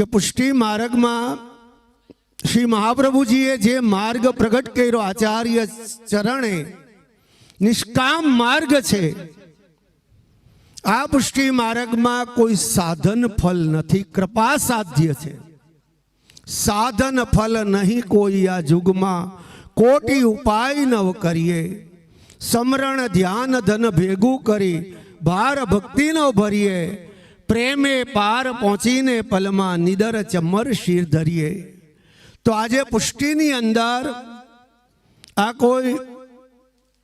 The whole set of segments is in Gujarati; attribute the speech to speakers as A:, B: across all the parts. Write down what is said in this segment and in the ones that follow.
A: કે પુષ્ટિ માર્ગમાં શ્રી મહાપ્રભુજીએ જે માર્ગ પ્રગટ કર્યો, આચાર્ય ચરણે, નિષ્કામ માર્ગ છે, આ પુષ્ટિ માર્ગમાં કોઈ સાધન ફલ નથી, કૃપા સાધ્ય છે. સાધન ફલ નહીં કોઈ આ યુગમાં કોટી ઉપાય નવ કરીએ. સમરણ ધ્યાન ધન ભેગું કરી, ભાર ભક્તિનો ભરીએ. પ્રેમે પાર પહોંચીને પલમાં નિદર ચમર શીર ધરીએ. તો આજે પુષ્ટિની અંદર આ કોઈ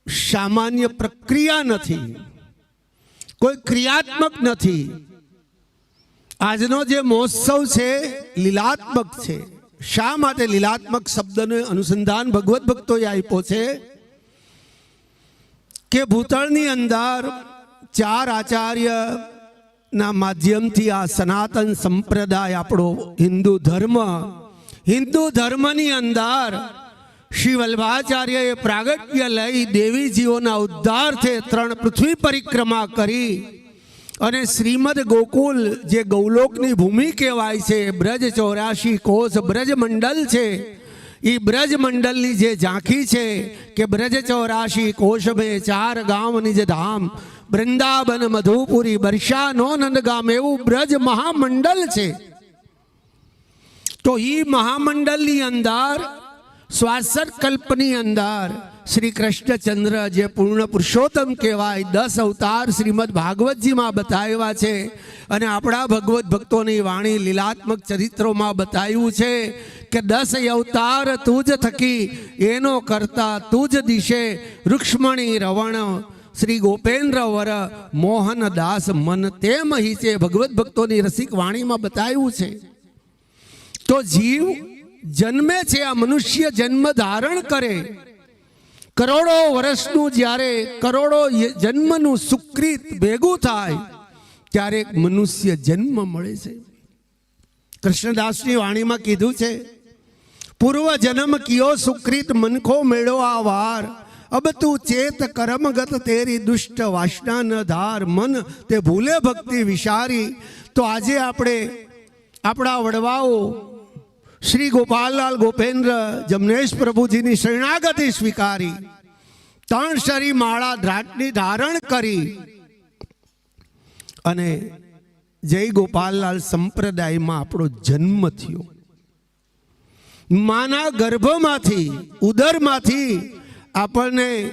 A: સામાન્ય પ્રક્રિયા નથી, કોઈ ક્રિયાત્મક નથી. આજનો જે મહોત્સવ છે લીલાત્મક છે. શા માટે લીલાત્મક શબ્દને અનુસંધાન ભગવત ભક્તોએ આપ્યો છે? કે ભૂતળની અંદર ચાર આચાર્ય ના માધ્યમથી આ સનાતન સંપ્રદાય આપણો હિન્દુ ધર્મ, હિન્દુ ધર્મની અંદર શ્રી વલ્ભાચાર્યએ પ્રાગટ્ય લઈ દેવીજીઓના ઉદ્ધારથે ત્રણ પૃથ્વી પરિક્રમા કરી અને શ્રીમદ ગોકુલ, જે ગૌલોકની ભૂમિ કહેવાય છે, બ્રજ ચોરાશી કોષ બ્રજ મંડળ છે એ બ્રજ મંડળની જે ઝાંખી છે કે બ્રજ ચોરાશી કોષ બે ચાર ગામની જે ધામ વૃંદાવન મધુપુરી બરસા નો નંદગામ એવું બ્રજ મહામંડળ છે. તો એ મહામંડળની અંદર, સ્વાસર કલ્પની અંદર શ્રી કૃષ્ણચંદ્ર જે પૂર્ણ પુરુષોત્તમ કહેવાય, દસ અવતાર શ્રીમદ ભાગવતજીમાં બતાવ્યા છે. અને આપણા ભગવત ભક્તોની વાણી લીલાત્મક ચરિત્રોમાં બતાવ્યું છે કે દસ અવતાર તુજ થકી, એનો કરતા તુજ દિશે, રૂક્ષ્મણી રવણ શ્રી ગોપેન્દ્ર વર મોહન દાસ મન તેમ હિસે ભગવત ભક્તોની રસિક વાણીમાં બતાવ્યું છે. તો જીવ જન્મે છે, આ મનુષ્ય જન્મ ધારણ કરે. કરોડો વર્ષનું જ્યારે કરોડો જન્મનું સુકૃત ભેગું થાય, ત્યારે એક મનુષ્ય જન્મ મળે છે. કૃષ્ણદાસની વાણીમાં કીધું છે પૂર્વ જન્મ કિયો સુકૃત મનખો મેળો આ વાર અબ તું ચેત કરમગત તેરી દુષ્ટ વાસનાન ધાર મન તે ભૂલે ભક્તિ વિશારી. તો આજે આપણે આપણા વડવાઓ શ્રી ગોપાલલાલ ગોપેન્દ્ર જમનેશ પ્રભુજીની શરણાગતિ સ્વીકારી. ત્રણ શરી માળા ધ્રાટની ધારણ કરી. અને જય ગોપાલલાલ સંપ્રદાયમાં આપણો જન્મ થયો. માના ગર્ભમાંથી, ઉદરમાંથી આપણને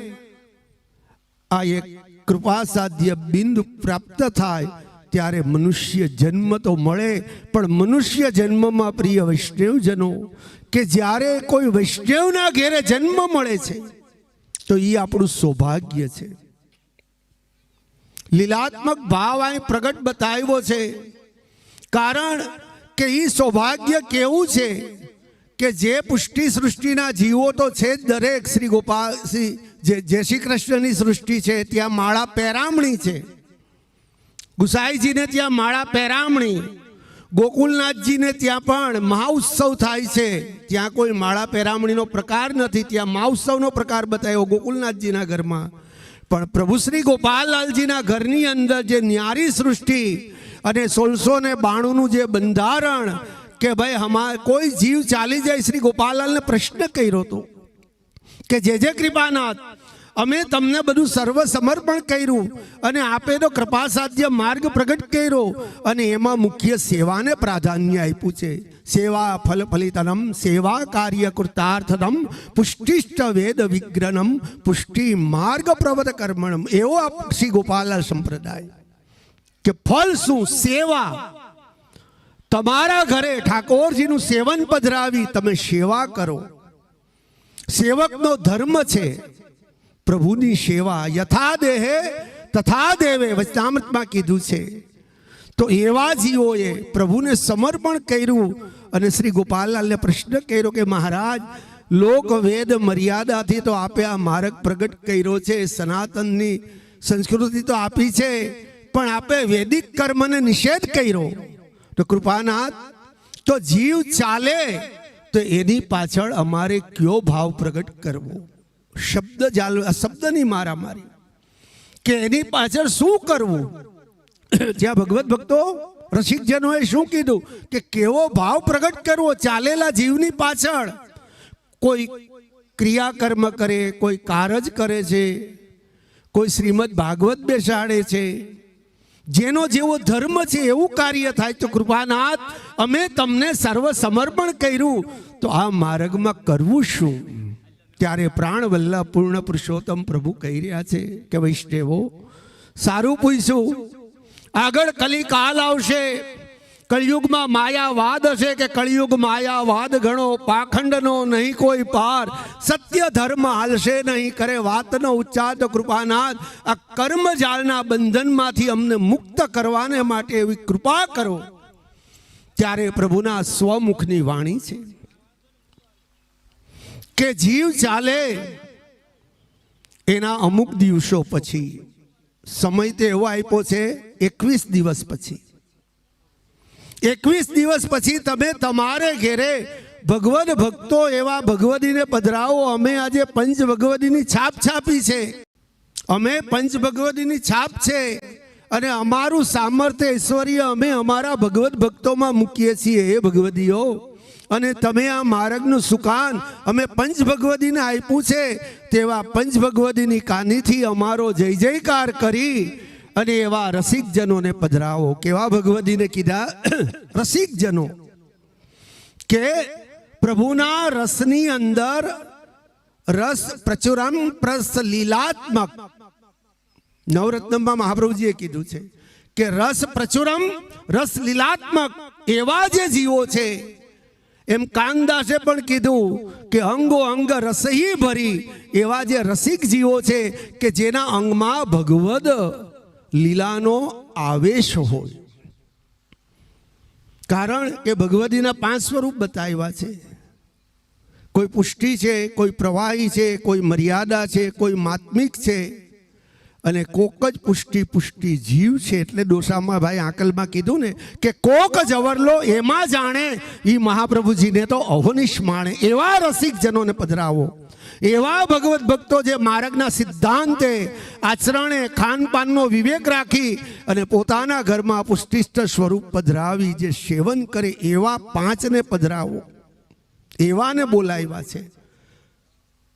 A: આ એક કૃપા સાધ્ય બિંદુ પ્રાપ્ત થાય ત્યારે મનુષ્ય જન્મ તો મળે, પણ મનુષ્ય જન્મમાં પ્રિય વૈષ્ણવજનો, કે જ્યારે કોઈ વૈષ્ણવના ઘેરે જન્મ મળે છે, તો એ આપણું સૌભાગ્ય છે. લીલાત્મક ભાવ અહીં પ્રગટ બતાવ્યો છે. કારણ કે એ સૌભાગ્ય કેવું છે? કે જે પુષ્ટિ સૃષ્ટિના જીવો તો છે જ દરેક, શ્રી ગોપાલ જે જય શ્રી કૃષ્ણની સૃષ્ટિ છે, ત્યાં માળા પેરામણી છે. ગુસાઈજીને ત્યાં માળા પેરામણી, ગોકુલનાથજીને ત્યાં પણ મહાઉત્સવ થાય છે. ત્યાં કોઈ માળા પેરામણીનો પ્રકાર નથી, ત્યાં મહાઉત્સવનો પ્રકાર બતાવ્યો ગોકુલનાથજીના ઘરમાં. પણ પ્રભુ શ્રી ગોપાલલાલજીના ઘરની અંદર જે ન્યારી સૃષ્ટિ અને સોળસો ને બાણુંનું જે બંધારણ કે ભાઈ હમા કોઈ જીવ ચાલી જાય, શ્રી ગોપાલાલને પ્રશ્ન કર્યો હતો કે, જે જે કૃપાનાથ, અમે તમને બધું સર્વ સમર્પણ કર્યું અને આપે કૃપા સાધ્ય માર્ગ પ્રગટ કર્યો અને એમાં મુખ્ય સેવાને પ્રાધાન્ય આપ્યું છે. સેવા ફલ ફલિતનમ, સેવા કાર્ય કૃતાર્થનમ, પુષ્ટિષ્ટ વેદ વિગ્રનમ પુષ્ટિ માર્ગ પ્રવત કર્મણમ. એવો શ્રી ગોપાલાલ સંપ્રદાય કે ફળ શું? સેવા. તમારા ઘરે ઠાકોરજીનું સેવન પધરાવી તમે સેવા કરો. સેવકનો ધર્મ છે પ્રભુની સેવા. યથા દેહે તથા દેવે વચનામૃતમાં કીધું છે. તો એવા જીવોએ પ્રભુને સમર્પણ કર્યું અને શ્રી ગોપાલલાલને પ્રશ્ન કર્યો કે મહારાજ લોક વેદ મર્યાદાથી તો આપે આ માર્ગ પ્રગટ કર્યો છે, સનાતનની સંસ્કૃતિ તો આપી છે, પણ આપે વૈદિક કર્મને નિષેધ કર્યો. તો કૃપાનાથ, તો જીવ ચાલે, તો એની પાછળ અમારે કયો ભાવ પ્રગટ કરવો? શબ્દ જાલ શબ્દની મારામારી. કે એની પાછળ શું કરવું? જ્યાં ભગવત ભક્તો, રસિકજનોએ શું કીધું? કે કેવો ભાવ પ્રગટ કરવો ચાલેલા જીવની પાછળ? કોઈ ક્રિયાકર્મ કરે, કોઈ કારજ કરે છે, કોઈ શ્રીમદ ભાગવત બેસાડે છે જેનો જેવો ધર્મ છે એવું કાર્ય થાય તો કૃપાનાથ, અમે તમને સર્વ સમર્પણ કર્યું. તો આ માર્ગમાં કરવું શું? ત્યારે પ્રાણ વલ્લભ પૂર્ણ પુરુષોત્તમ પ્રભુ કહી રહ્યા છે કે વૈષ્ણવો, સારું પૂછ્યું. આગળ કલી કાલ આવશે. કળિયુગમાં માયાવાદ હશે કે કળિયુગ માયાવાદ ઘણો પાખંડનો નહીં કોઈ પાર. સત્ય ધર્મ હાલશે નહીં. કરે વાતનો ઉચ્ચાર તો કૃપાનાથ આ કર્મજાળના બંધનમાંથી અમને મુક્ત કરવાને માટે એવી કૃપા કરો. ત્યારે પ્રભુના સ્વમુખની વાણી છે. કે જીવ ચાલે એના અમુક દિવસો પછી. સમય તો એવો આપ્યો છે, એકવીસ દિવસ પછી. એકવીસ દિવસ પછી તમે તમારે ઘેરે ભગવદ ભક્તો એવા ભગવદીને પધરાવો. અમે આજે પંચ ભગવદીની છાપ છાપી છે. અમે પંચ ભગવદીની છાપ છે અને અમારું સામર્થ્ય, ઐશ્વર્ય અમે અમારા ભગવત ભક્તોમાં મૂકીએ છીએ એ ભગવદીઓ. અને તમે આ માર્ગનું સુકાન અમે પંચ ભગવદીને આપ્યું છે તેવા પંચ ભગવદીની કાનીથી અમારો જય જયકાર કરી અને એવા રસિકજનોને પધરાવો. કેવા ભગવદીને કીધા? રસિકજનો, કે પ્રભુના રસની અંદર રસ પ્રચુરમ પ્રસ લીલાત્મક. નવરત્નમાં મહાપ્રભુજીએ કીધું છે કે રસ પ્રચુરમ રસ લીલાત્મક એવા જે જીવો છે. એમ કાંગદાસે પણ કીધું કે અંગો અંગ રસહી ભરી એવા જે રસિક જીવો છે કે જેના અંગમાં ભગવદ લીલાનો આવેશ હોય. કારણ કે ભગવદીના પાંચ સ્વરૂપ બતાવ્યા છે. કોઈ પુષ્ટિ છે, કોઈ પ્રવાહી છે, કોઈ મર્યાદા છે, કોઈ માત્મિક છે. અને કોક જ પુષ્ટિ પુષ્ટિ જીવ છે એટલે ડોસામાં ભાઈ આંકલમાં કીધું ને કે કોક જવરલો એમાં જાણે એ મહાપ્રભુજીને તો અહોનિશ માણે, એવા રસિક જનોને પધરાવો. એવા ભગવત ભક્તો જે માર્ગના સિદ્ધાંતે આચરણે ખાનપાનનો વિવેક રાખી અને પોતાના ઘરમાં પુષ્ટિષ્ઠ સ્વરૂપ પધરાવી જે સેવન કરે એવા પાંચને પધરાવો. એવાને બોલાવ્યા છે.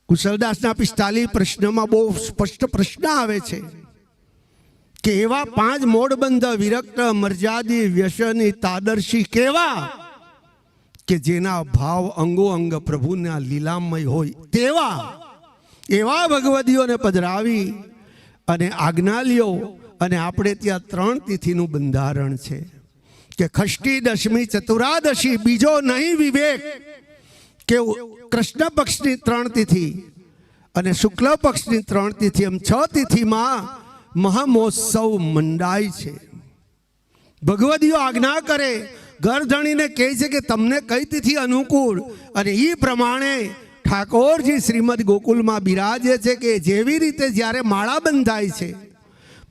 A: કુશલદાસના પિસ્તાલી પ્રશ્નમાં બહુ સ્પષ્ટ પ્રશ્ન આવે છે કે એવા પાંચ મોડબંધ વિરક્ત, મર્યાદી, વ્યસની, તાદર્શી કેવા? કે જેના ભાવ અંગો અંગ પ્રભુના લીલામય હોય તેવા એવા ભગવદીઓને પધરાવી અને આજ્ઞા લ્યો અને આપણે ત્યાં ત્રણ તિથિનું બંધારણ છે કે ખષ્ટી દશમી ચતુરાદશી બીજો નહીં વિવેક કે કૃષ્ણ પક્ષની ત્રણ તિથિ અને શુક્લ પક્ષની ત્રણ તિથિ એમ છ તિથિમાં મહામહોત્સવ મંડાય છે. ભગવદીઓ આજ્ઞા કરે ઘર ધણીને કહે છે કે તમને કઈ તિથિ અનુકૂળ? અને એ પ્રમાણે ઠાકોરજી શ્રીમદ ગોકુલમાં બિરાજે છે કે જેવી રીતે જ્યારે માળા બંધાય છે.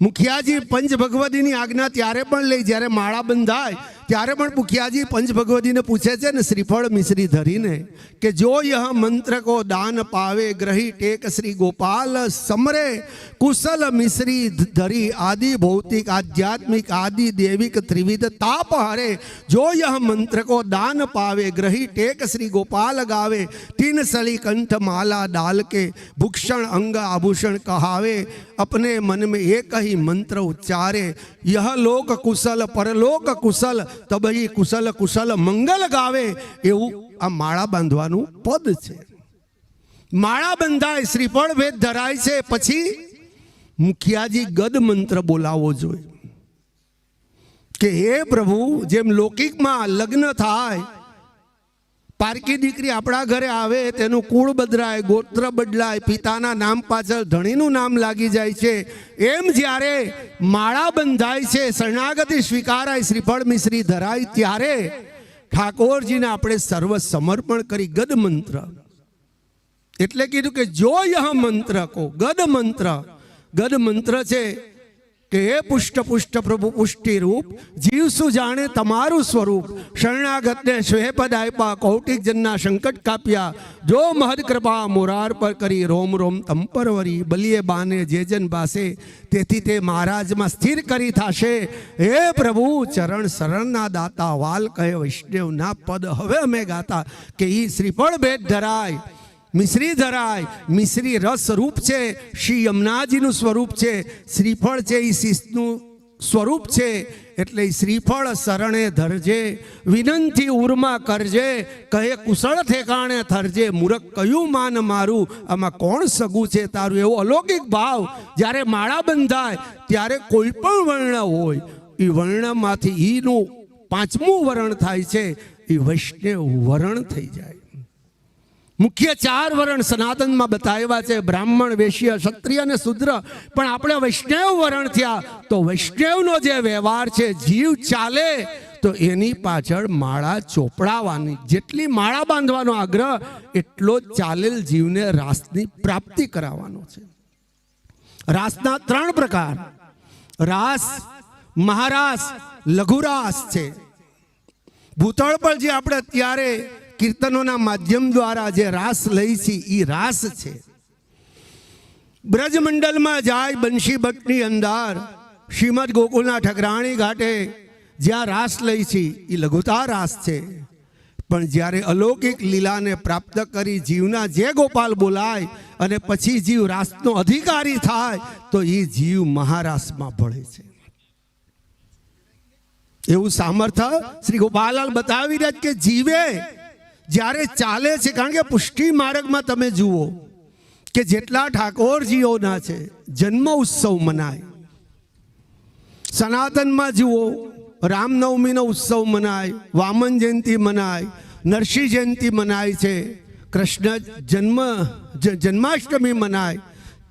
A: મુખિયાજી પંચ ભગવતીની આજ્ઞા ત્યારે પણ લઈ જ્યારે માળા બંધાય ત્યારે પણ મુખિયાજી પંચ ભગવતીને પૂછે છે ને શ્રીફળ મિશ્રી ધરીને કે જો યહ મંત્રકો દાન પાવે, ગ્રહી ટેક શ્રી ગોપાલ સમરે, કુશલ મિશ્રી ધરી આદિ ભૌતિક, આધ્યાત્મિક, આદિ દેવિક ત્રિવિધ તાપ હરે, જો યહ મંત્ર દાન પાવે, ગ્રહી ટેક શ્રી ગોપાલ ગાવે, તીન સલી કંઠ માલા ડાલ કે ભૂક્ષણ અંગ આભૂષણ કહાવે, અપને મન મેં એક ही મંત્ર ઉચ્ચારે યહ લોક કુશલ પરલોક કુશલ તબહી કુશલ કુશલ મંગલ ગાવે એવું આ માળા બાંધવાનું પદ છે માળા બંધાય શ્રીફળ વેદ ધરાય છે પછી મુખિયાજી ગદ મંત્ર બોલાવવો જોઈએ કે હે પ્રભુ જેમ લૌકિકમાં લગ્ન થાય પારકી દીકરી આપણા ઘરે આવે, તેનું કુળ બદલાય, ગોત્ર બદલાય, પિતાના નામ પાછળ ધણીનું નામ લાગી જાય છે. એમ જ્યારે માળા બંધાય છે, શરણાગતિ સ્વીકારાય શ્રીફળ મિશ્રી ધરાય ત્યારે ઠાકોરજીને આપણે સર્વ સમર્પણ કરી ગદ મંત્ર. એટલે કીધું કે જો મંત્ર કો, ગદ મંત્ર. ગદ મંત્ર છે કે હે પુષ્ટ પુષ્ટ પ્રભુ પુષ્ટિ રૂપ જીવ શું જાણે તમારું સ્વરૂપ. શરણાગતને શ્વેપદ આપ્યા, કૌટિક જનના સંકટ કાપ્યા. જો મહદ કૃપા મોરાર પર કરી રોમ રોમ તંપરવરી બલિએ બાને જે જન બાસે, તેથી તે મહારાજમાં સ્થિર કરી થાશે. હે પ્રભુ, ચરણ શરણના દાતા વાલ કહે વૈષ્ણવના પદ હવે અમે ગાતા, કે ઈ શ્રીફળ ભેટ ધરાય. મિશ્રી ધરાય. મિશ્રી રસ રૂપ છે. શ્રી યમુનાજીનું સ્વરૂપ છે. શ્રીફળ છે એ શિસ્તનું સ્વરૂપ છે. એટલે શ્રીફળ શરણે ધરજે. વિનંતી ઉર્મા કરજે. કહે કુશળ ઠેકાણે થરજે મૂરખ કયું માન મારું? આમાં કોણ સગું છે તારું? એવો અલૌકિક ભાવ. જ્યારે માળા બંધાય, ત્યારે કોઈ પણ વર્ણ હોય એ વર્ણમાંથી ઈનું પાંચમું વરણ થાય છે. એ વૈષ્ણવ વરણ થઈ જાય. મુખ્ય ચાર વરણ સનાતનમાં બતાવ્યા છે. બ્રાહ્મણ, વૈશ્ય, ક્ષત્રિય અને શુદ્ર. પણ આપણે વૈષ્ણવ વરણ થયા તો વૈષ્ણવનો જે વ્યવહાર છે, જીવ ચાલે, તો એની પાછળ માળા ચોપડાવાની. જેટલી માળા બાંધવાનો આગ્રહ, એટલો ચાલેલ જીવને રાસની પ્રાપ્તિ કરાવવાનો છે. રાસના ત્રણ પ્રકાર. રાસ, મહારાસ, લઘુરાસ છે. ભૂતળ પર જે આપણે અત્યારે કીર્તનોના માધ્યમ દ્વારા જે રાસ લઈ છે એ રાસ છે. બ્રજમંડલમાં જાય બંશી ભટ્ટની અંદર, શ્રીમદ ગોકુલના ઠકરાણી ઘાટે જ્યાં રાસ લઈ છે એ લઘુતા રાસ છે. પણ જ્યારે અલૌકિક લીલાને પ્રાપ્ત કરી જીવના જે ગોપાલ બોલાય અને પછી જીવ રાસનો અધિકારી થાય, તો એ જીવ મહારાસમાં ભળે છે. એવું સામર્થ્ય શ્રી ગોપાલાલ બતાવી રહ્યા કે જીવે જ્યારે ચાલે છે, કારણ કે પુષ્ટિ માર્ગમાં તમે જુઓ કે જેટલા ઠાકોરજીઓના છે, જન્મ ઉત્સવ મનાય. સનાતનમાં જુઓ, રામનવમીનો ઉત્સવ મનાય, વામન જયંતિ મનાય, નરસિંહ જયંતિ મનાય છે, કૃષ્ણ જન્મ જન્માષ્ટમી મનાય,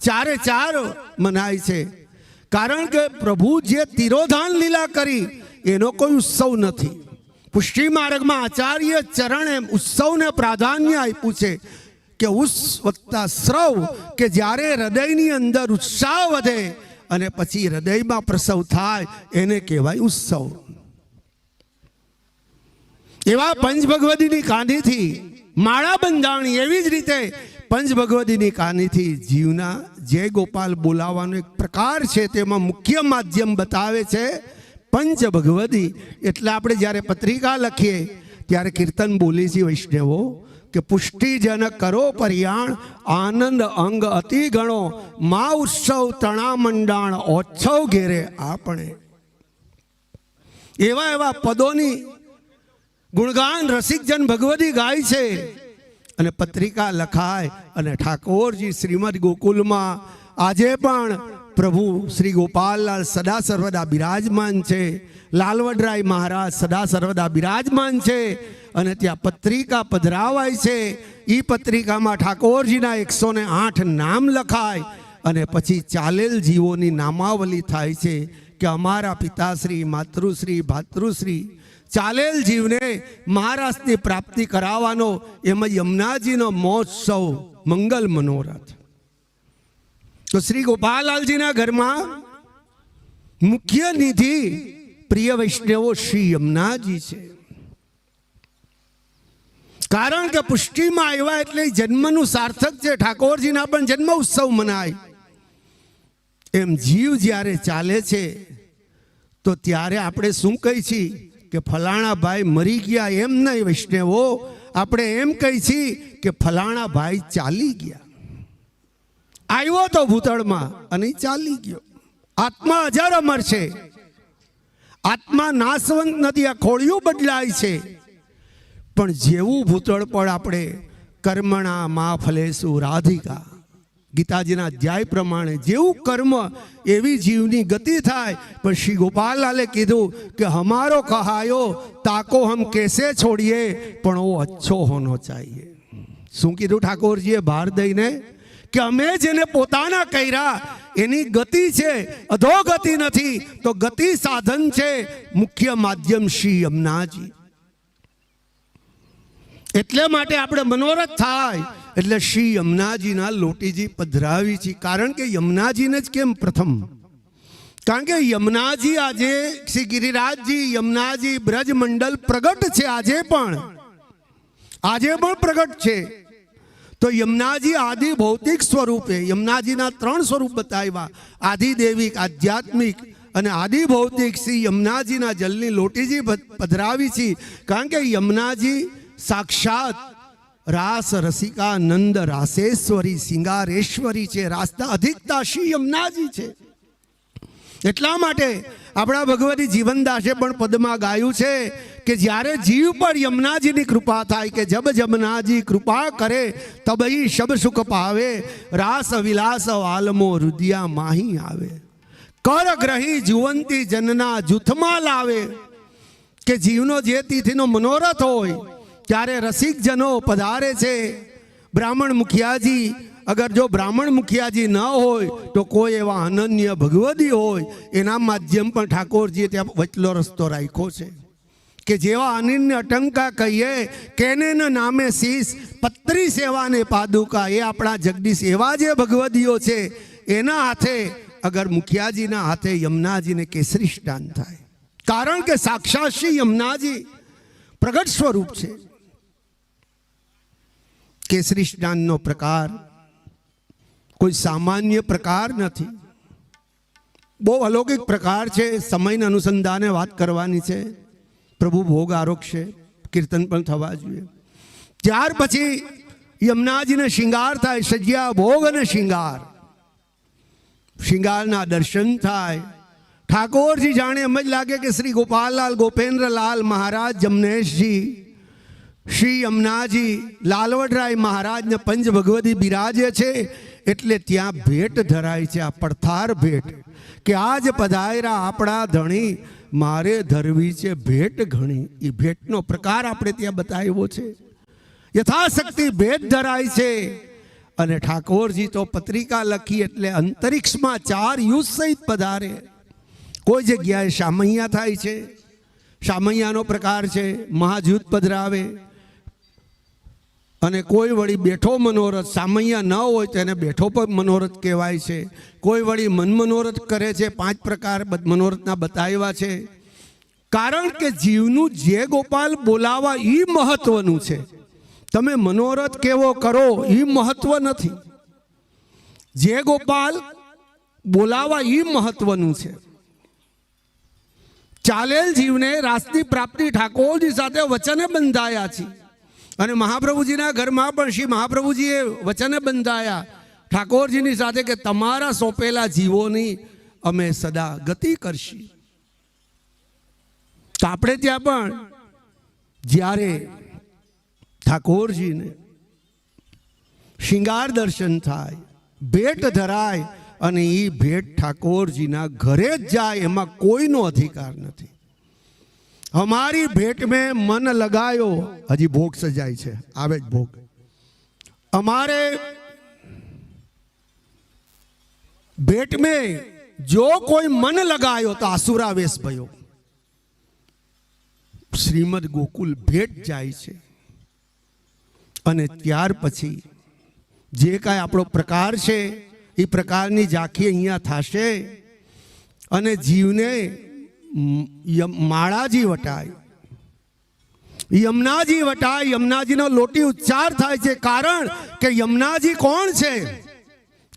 A: ચારે ચાર મનાય છે. કારણ કે પ્રભુ જે તિરોધાન લીલા કરી, એનો કોઈ ઉત્સવ નથી. પુષ્ટિ માર્ગમાં આચાર્ય ચરણે ઉત્સવને પ્રાધાન્ય આપ્યું છે કે ઉસ વત્તા સ્રવ કે જ્યારે હૃદયની અંદર ઉત્સાહ વધે અને પછી હૃદયમાં પ્રસવ થાય, એને કહેવાય ઉત્સવ. એવા પંચ ભગવતીની કાનીથી માળા બંધાણી એવી જ રીતે પંચ ભગવતીની કાનીથી જીવના જય ગોપાલ બોલાવવાનો એક પ્રકાર છે, તેમાં મુખ્ય માધ્યમ બતાવે છે પંચ ભગવતી એટલે આપણે જ્યારે પત્રિકા લખીએ, ત્યારે કીર્તન બોલી છીએ વૈષ્ણવો, કે પુષ્ટિજન કરો પર્યાણ, આનંદ અંગ અતિ ગણો, મા ઉત્સવ તણા મંડાણ ઓછવ ઘેરે આપણે. એવા એવા પદોની ગુણગાન રસિકજન ભગવતી ગાય છે. અને પત્રિકા લખાય, અને ઠાકોરજી શ્રીમદ ગોકુલમાં આજે પણ પ્રભુ શ્રી ગોપાલલાલ સદા સર્વદા બિરાજમાન છે. લાલવડરાય મહારાજ સદા સર્વદા બિરાજમાન છે. અને ત્યાં પત્રિકા પધરાવાય છે. એ પત્રિકામાં ઠાકોરજીના એકસો ને આઠ નામ લખાય અને પછી ચાલેલ જીવોની નામાવલી થાય છે કે અમારા પિતાશ્રી, માતૃશ્રી, ભાતૃશ્રી. ચાલેલ જીવને મહારાષ્ટ્રની પ્રાપ્તિ કરાવવાનો એમાં યમુનાજીનો મહોત્સવ મંગલ મનોરથ. તો શ્રી ગોપાલાલજીના ઘરમાં મુખ્ય નિધિ પ્રિય વૈષ્ણવો શ્રી યમુનાજી છે. કારણ કે પુષ્ટિમાં આવ્યા એટલે જન્મનું સાર્થક છે. ઠાકોરજીના પણ જન્મ ઉત્સવ મનાય. એમ જીવ જ્યારે ચાલે છે, તો ત્યારે આપણે શું કહી છીએ કે ફલાણા ભાઈ મરી ગયા એમ નહીં વૈષ્ણવો. આપણે એમ કહી છીએ કે ફલાણા ભાઈ ચાલી ગયા. આવ્યો તો ભૂતળમાં અને ચાલી ગયો. આત્મા હજાર અમર છે. આત્મા નાશવંત નથી, આ ખોળિયું બદલાય છે. પણ જેવું ભૂતળ પર આપણે કર્મણા મા ફલેસુ રાધિકા, ગીતાજીના અધ્યાય પ્રમાણે જેવું કર્મ એવી જીવની ગતિ થાય, પણ શ્રી ગોપાલલાલે કીધું કે હમારો કહાયો, તાકો હમ કેસે છોડીએ, પણ ઓ અચ્છો હોનો ચાહીએ. શું કીધું ઠાકોરજીએ? ભાર દઈને કે અમે જેને પોતાના કર્યા, એની ગતિ છે. અધોગતિ નથી, તો ગતિ સાધન છે. મુખ્ય માધ્યમ શ્રી યમનાજી. એટલે માટે આપણે મનોરથ થાય. એટલે શ્રી યમનાજીના લોટીજી પધરાવી છે. કારણ કે યમનાજીને જ કેમ પ્રથમ? કારણ કે યમનાજી આજે, શ્રી ગિરિરાજજી, યમનાજી બ્રજ મંડળ પ્રગટ છે આજે પણ. આજે પણ પ્રગટ છે. તો યમુનાજી આદિ ભૌતિક સ્વરૂપે, યમુનાજીના ત્રણ સ્વરૂપ બતાવ્યા. આદિ દેવિક આધ્યાત્મિક અને આદિ ભૌતિક શ્રી યમુનાજીના જલની લોટીજી પધરાવી છે. કારણ કે યમુનાજી સાક્ષાત રાસ રસિકા નંદ રાસેશ્વરી, સિંગારેશ્વરી છે. રાસના અધિકતા શ્રી યમુનાજી છે. એટલા માટે આપણા ભગવતી જીવનદાસે પણ પદમાં ગાયું છે કે જ્યારે જીવ પર યમુનાજીની કૃપા થાય કે જબ જમનાજી કૃપા કરે તબઈ શબ સુખ પાવે, રાસ વિલાસ વાલમો રુદિયા માહી આવે. કર ગ્રહી જુવંતી જનના જૂથમાં લાવે. કે જીવનો જે તિથિનો મનોરથ હોય, ત્યારે રસિકજનો પધારે છે. બ્રાહ્મણ મુખિયાજી અગર જો બ્રાહ્મણ મુખિયાજી ન હોય, તો કોઈ એવા અનન્ય ભગવદી હોય, એના માધ્યમ પણ ઠાકોરજીએ ત્યાં વચલો રસ્તો રાખ્યો છે. કે જેવા અનન્ય અટંકા કહીએ, કેને નામે શીશ, પત્રી સેવાને પાદુકા. એ આપણા જગદીશ એવા જે ભગવદીઓ છે, એના હાથે અગર મુખિયાજીના હાથે યમુનાજીને કેસરી સ્નાન થાય. કારણ કે સાક્ષાત શ્રી યમુનાજી પ્રગટ સ્વરૂપ છે. કેસરી સ્નાનનો પ્રકાર કોઈ સામાન્ય પ્રકાર નથી. બહુ અલૌકિક પ્રકાર છે, સમયના અનુસંધાને વાત કરવાની છે. પ્રભુ ભોગ આરોગશે, કીર્તન પણ થવા જોઈએ. ત્યાર પછી યમુનાજીને શિંગાર થાય, સજ્યા ભોગ અને શિંગાર. શિંગારના દર્શન થાય. ઠાકોરજી જાણે એમ જ લાગે કે શ્રી ગોપાલલાલ, ગોપેન્દ્રલાલ મહારાજ, જમનેશજી, શ્રી યમુનાજી, લાલવડરાય મહારાજને પંચ ભગવતી બિરાજે છે. એટલે ત્યાં ભેટ ધરાય છે, આ પડથાર ભેટ. કે આજ પધાયરા આપણા ધણી, મારે ધરવી છે ભેટ ઘણી. એ ભેટનો પ્રકાર આપણે ત્યાં બતાવ્યો છે. યથાશક્તિ ભેટ ધરાય છે. અને ઠાકોરજી તો પત્રિકા લખી એટલે અંતરિક્ષમાં ચાર યુદ્ધ સહિત પધારે. કોઈ જગ્યાએ શામૈયા થાય છે. શામૈયાનો પ્રકાર છે મહાજૂથ પધરાવે. અને કોઈ વળી બેઠો મનોરથ સામૈયા ન હોય તો એને બેઠો પણ મનોરથ કહેવાય છે. કોઈ વળી મન મનોરથ કરે છે, પાંચ પ્રકાર મનોરથના બતાવ્યા છે. કારણ કે જીવનું જે ગોપાલ બોલાવા એ મહત્વનું છે. તમે મનોરથ કેવો કરો એ મહત્વ નથી. જે ગોપાલ બોલાવા એ મહત્વનું છે. ચાલેલ જીવને રાસની પ્રાપ્તિ ઠાકોરજી સાથે વચને બંધાયા છે. અને મહાપ્રભુજીના ઘરમાં પણ શ્રી મહાપ્રભુજીએ વચને બંધાયા. ઠાકોરજીની સાથે કે તમારા સોંપેલા જીવોની અમે સદા ગતિ કરશી. તો આપણે ત્યાં પણ જ્યારે ઠાકોરજીને શિંગાર દર્શન થાય, ભેટ ધરાય અને એ ભેટ ઠાકોરજીના ઘરે જ જાય, એમાં કોઈનો અધિકાર નથી. અમારી ભેટ મેં મન લગાયો. હજી ભોગ સજાય છે. આવે જ ભોગ. અમારે ભેટ મેં જો કોઈ મન લગાયો તો આસુરાવેશ ભયો. શ્રીમદ ગોકુલ ભેટ જાય છે. અને ત્યાર પછી જે કાંઈ આપણો પ્રકાર છે, એ પ્રકારની ઝાંખી અહીંયા થશે. અને જીવને માળાજી વટાય. યમુનાજી વટાય, યમુનાજીનો લોટી ઉચ્ચાર થાય છે. કારણ કે યમુનાજી કોણ છે?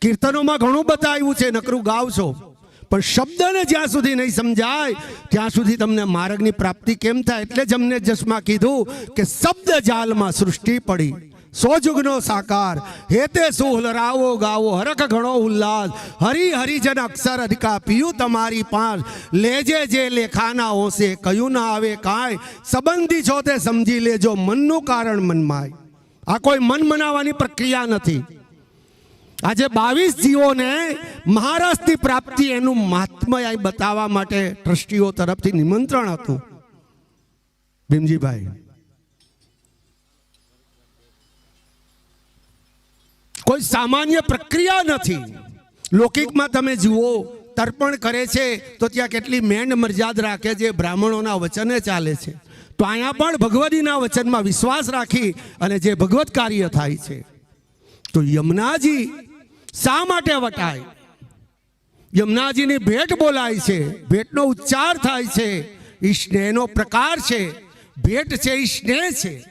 A: કીર્તનોમાં ઘણું બતાવ્યું છે, નકરું ગાવશો. પણ શબ્દને જ્યાં સુધી નહીં સમજાય, ત્યાં સુધી તમને માર્ગની પ્રાપ્તિ કેમ થાય? એટલે જ અમને જસમાં કીધું કે શબ્દ જાલમાં સૃષ્ટિ પડી. સો જુગનો સાકાર. હેતે સુહલ રાવો ગાવો, હરખ ઘણો ઉલ્લાસ. હરી હરિજન અક્ષર અધિકા પિયું તમારી પાંચ લેજે જે લેખાના હોશે કયું ના આવે કાંઈ. સંબંધી છો તે સમજી લેજો, મનનું કારણ મનમાય. આ કોઈ મન મનાવવાની પ્રક્રિયા નથી. આજે બાવીસ જીવોને મહારાષ્ટ્રની પ્રાપ્તિ એનું મહાત્મય બતાવવા માટે ટ્રસ્ટીઓ તરફથી નિમંત્રણ હતું. ભીમજીભાઈ કોઈ સામાન્ય પ્રક્રિયા નથી. લૌકિકમાં તમે જુઓ, તર્પણ કરે છે, તો ત્યાં કેટલી મેન મર્યાદ રાખે છે, બ્રાહ્મણોના વચને ચાલે છે. તો અહીંયા પણ ભગવદીના વચનમાં વિશ્વાસ રાખી અને જે ભગવત કાર્ય થાય છે. તો યમુનાજી શા માટે વટાય? યમુનાજીની ભેટ બોલાય છે, ભેટનો ઉચ્ચાર થાય છે એ સ્નેહનો પ્રકાર છે. ભેટ છે એ સ્નેહ છે.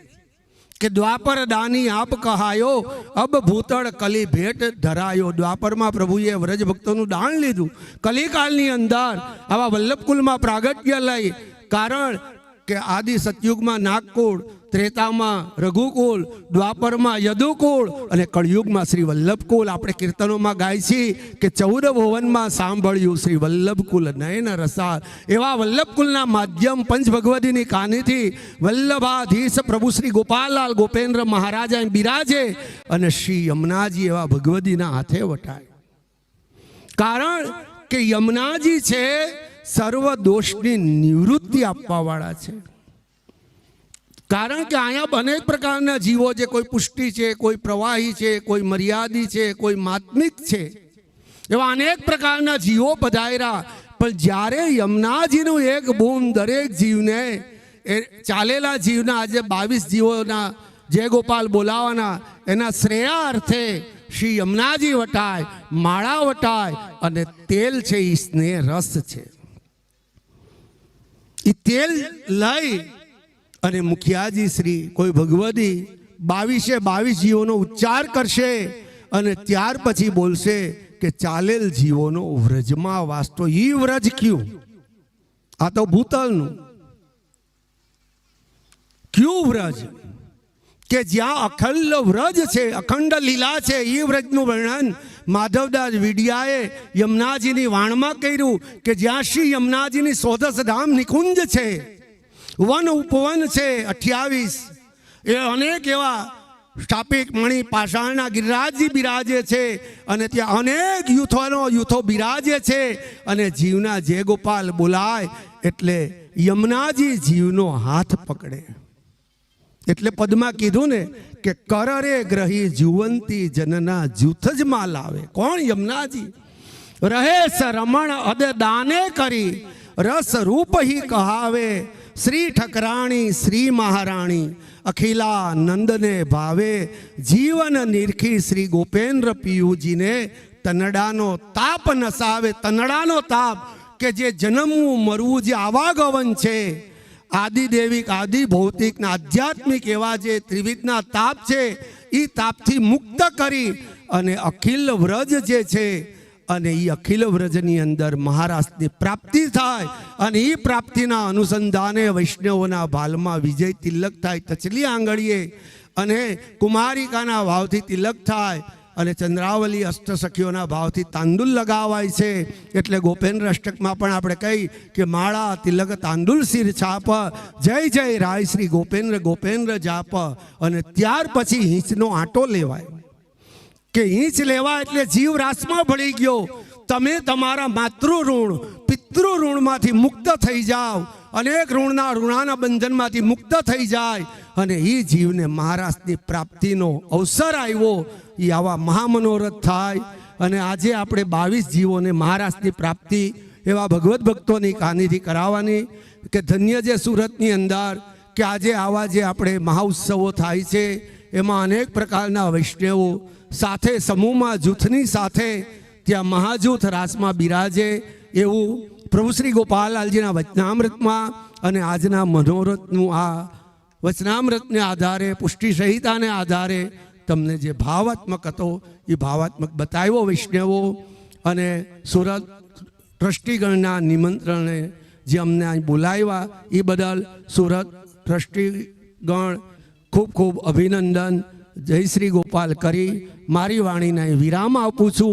A: કે દ્વાપર દાની આપ કહાયો, અબ ભૂતળ કલી ભેટ ધરાયો. દ્વાપરમાં પ્રભુએ વ્રજ ભક્તોનું દાન લીધું. કલિકાલની અંદર આવા વલ્લભકુલમાં પ્રાગટ્ય લઈ. કારણ કે આદિ સતયુગમાં નાગકુળ ત્રેતામાં રઘુકુળ, દ્વાપરમાં યદુકુળ અને કળયુગમાં શ્રી વલ્લભકુલ આપણે કીર્તનોમાં ગાય છીએ કે ચૌદ ભુવનમાં સાંભળ્યું શ્રી વલ્લભકુલ નયન રસાર એવા વલ્લભકુલના માધ્યમ પંચ ભગવતીની કાનીથી વલ્લભાધીશ પ્રભુ શ્રી ગોપાલલાલ ગોપેન્દ્ર મહારાજા બિરાજે અને શ્રી યમુનાજી એવા ભગવતીના હાથે વટાય. કારણ કે યમુનાજી છે સર્વ દોષની નિવૃત્તિ આપવાવાળા છે. કારણ કે અહીંયા અનેક પ્રકારના જીવો જે કોઈ પુષ્ટિ છે, કોઈ પ્રવાહી છે, કોઈ મર્યાદી છે, કોઈ માત્મિક છે. એવા અનેક પ્રકારના જીવો પધાર્યા. પણ જ્યારે યમુનાજીનું એક બૂમ દરેક જીવને એ ચાલેલા જીવના આજે બાવીસ જીવોના જય ગોપાલ બોલાવાના, એના શ્રેયા અર્થે શ્રી યમુનાજી વટાય, માળા વટાય અને તેલ છે એ સ્નેહ રસ છે. એ તેલ લઈ અને મુખિયાજી શ્રી કોઈ ભગવતી બાવીસે બાવીસ જીવોનો ઉચ્ચાર કરશે અને ત્યાર પછી બોલશે કે ચાલેલ જીવોનો વ્રજમાં વાસતો ઈ વ્રજ ક્યું? આ તો ભૂતલનું. ક્યું વ્રજ? કે જ્યાં અખંડ વ્રજ છે, અખંડ લીલા છે એ વ્રજનું વર્ણન માધવદાસ વિડિયાએ યમુનાજીની વાણમાં કર્યું કે જ્યાં શ્રી યમુનાજીની સોદસ ધામ નિકુંજ છે વન ઉપવન છે, અઠ્યાવીસ. એ અનેક એવા સ્થાપિક મણી પાષાણના ગિરિરાજજી બિરાજે છે અને ત્યાં અનેક યુથોનો યુથો બિરાજે છે અને જીવના જે ગોપાલ બોલાય એટલે યમુનાજી જીવનો હાથ પકડે. એટલે પદમાં કીધું ને કે કરરે ગ્રહી જુવંતી જનના જૂથ જ માલ લાવે. કોણ યમુનાજી? રહે રમણ અદ દાને કરી, રસ રૂપ હી કહાવે શ્રી ઠકરાણી, શ્રી મહારાણી, અખિલા નંદને ભાવે, જીવન નિરખી શ્રી ગોપેન્દ્ર પિયુજીને તનડાનો તાપ નસાવે, તનડાનો તાપ કે જે જન્મવું, મરવું જે આવાગમન છે. આદિ દેવિક આદિ ભૌતિક ને આધ્યાત્મિક એવા જે ત્રિવિધના તાપ છે એ તાપથી મુક્ત કરી અને અખિલ વ્રજ જે છે અને એ અખિલ વ્રજની અંદર મહારાષ્ટ્રની પ્રાપ્તિ થાય અને એ પ્રાપ્તિના અનુસંધાને વૈષ્ણવોના ભાલમાં વિજય તિલક થાય તચલી આંગળીએ અને કુમારિકાના ભાવથી તિલક થાય અને ચંદ્રાવલી અષ્ટસખીઓના ભાવથી તાંદુલ લગાવાય છે. એટલે ગોપેન્દ્ર અષ્ટકમાં પણ આપણે કહી કે માળા, તિલક, તાંદુલ, શિર છાપ, જય જય રાય શ્રી ગોપેન્દ્ર ગોપેન્દ્ર જાપ અને ત્યાર પછી હિંચનો આંટો લેવાય. કે ઈંચ લેવા એટલે જીવ રાસમાં ભળી ગયો. તમે તમારા માતૃ ઋણ પિતૃ ઋણમાંથી મુક્ત થઈ જાઓ. અનેક ઋણના ઋણાના બંધનમાંથી મુક્ત થઈ જાય. અને એ જીવને મહારાષ્ટ્રની પ્રાપ્તિનો અવસર આવ્યો. એ આવા મહામનોરથ થાય. અને આજે આપણે બાવીસ જીવોને મહારાષ્ટ્રની પ્રાપ્તિ એવા ભગવત ભક્તોની કાનીથી કરાવવાની કે ધન્ય જે સુરતની અંદર કે આજે આવા જે આપણે મહાઉત્સવો થાય છે, એમાં અનેક પ્રકારના વૈષ્ણવો સાથે સમૂહમાં જૂથની સાથે ત્યાં મહાજૂથ રાસમાં બિરાજે એવું પ્રભુ શ્રી ગોપાલાલજીના વચનામૃતમાં અને આજના મનોરથનું આ વચનામૃતને આધારે, પુષ્ટિ સંહિતાને આધારે તમને જે ભાવાત્મક હતો એ ભાવાત્મક બતાવ્યો વૈષ્ણવો અને સુરત ટ્રસ્ટીગણના નિમંત્રણે જે અમને અહીં બોલાવ્યા, એ બદલ સુરત ટ્રસ્ટીગણ ખૂબ ખૂબ અભિનંદન. જય શ્રી ગોપાલ કરી. મારી વાણીને વિરામ આપું છું.